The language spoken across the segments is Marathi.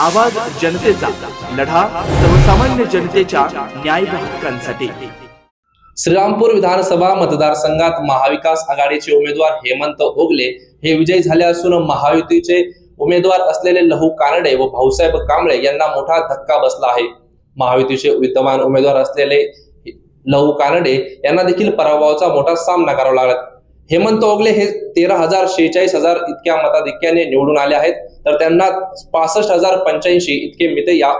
आवाज जनतेचा लढा सर्वसामान्य जनतेच्या न्याय हक्कांसाठी. श्रीरामपूर विधानसभा मतदारसंघात महाविकास आघाडीचे उमेदवार हेमंत ओगले हे विजयी झाले असून महायुतीचे उमेदवार असलेले लहू कानडे व भाऊसाहेब कांबळे यांना मोठा धक्का बसला आहे. महायुतीचे विद्यमान उमेदवार असलेले लहू कानडे यांना देखील पराभवाचा मोठा सामना करावा लागला. हेमंत ओगले हे तेरा हजार शेहेचाळीस हजार इतक्या मताधिक्याने निवडून आले आहेत. तर त्यांना पासष्ट हजार पंच्याऐंशी इतके मिते या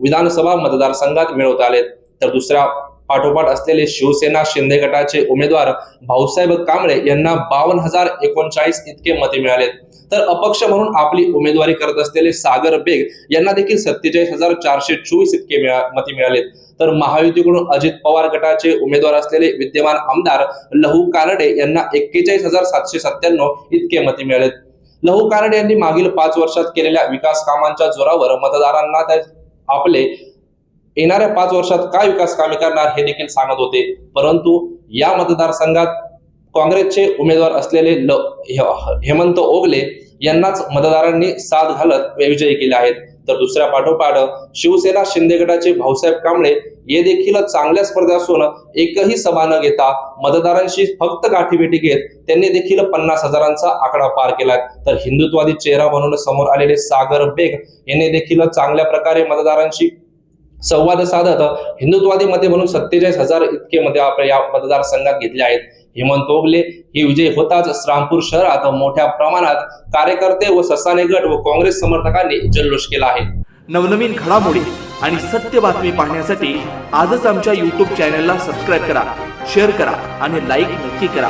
विधानसभा मतदारसंघात मिळवता आले तर दुसऱ्या पाठोपाठ असलेले शिवसेना शिंदे गटाचे उमेदवार भाऊसाहेब कांबळे यांना बावन्न हजार एकोणचाळीस इतके मते मिळाले तर अपक्ष म्हणून आपली उमेदवारी करत असलेले सागर बेग यांना देखील सत्तेचाळीस हजार चारशे चोवीस इतके मते मिळाले तर महायुतीकडून अजित पवार गटाचे उमेदवार असलेले विद्यमान आमदार लहू कानडे यांना एक्केचाळीस हजार सातशे सत्त्याण्णव इतके मते मिळालेत. लहू कानडे यांनी मागील पाच वर्षात केलेल्या विकास कामांच्या जोरावर मतदारांना आपले येणाऱ्या पाच वर्षात काय विकास कामे करणार हे देखील सांगत होते. परंतु या मतदारसंघात काँग्रेसचे उमेदवार असलेले ल- हेमंत ओगले यांनाच मतदारांनी साथ घालत विजयी केले आहेत. तर दुसऱ्या पाठोपाठ शिवसेना शिंदे गटाचे भाऊसाहेब कांबळे हे देखील चांगल्या स्पर्धा असून एकही सभा न घेता मतदारांशी फक्त गाठीभेटी घेत त्यांनी देखील पन्नास हजारांचा आकडा पार केलाय. तर हिंदुत्वादी चेहरा म्हणून समोर आलेले सागर बेग यांनी देखील चांगल्या प्रकारे मतदारांशी संवाद साधत हिंदुत्वादी मते म्हणून सत्तेचाळीस हजार इतके मते आपल्या या मतदारसंघात घेतले आहेत. हेमंत ओगले हे विजय होताच श्रामपूर शहरात मोठ्या प्रमाणात कार्यकर्ते व ससाने गट व काँग्रेस समर्थकांनी जल्लोष केला आहे. नवनवीन घडामोडी आणि सत्य बातमी पाहण्यासाठी आजच आमच्या युट्यूब चॅनलला सबस्क्राईब करा शेअर करा आणि लाईक नक्की करा.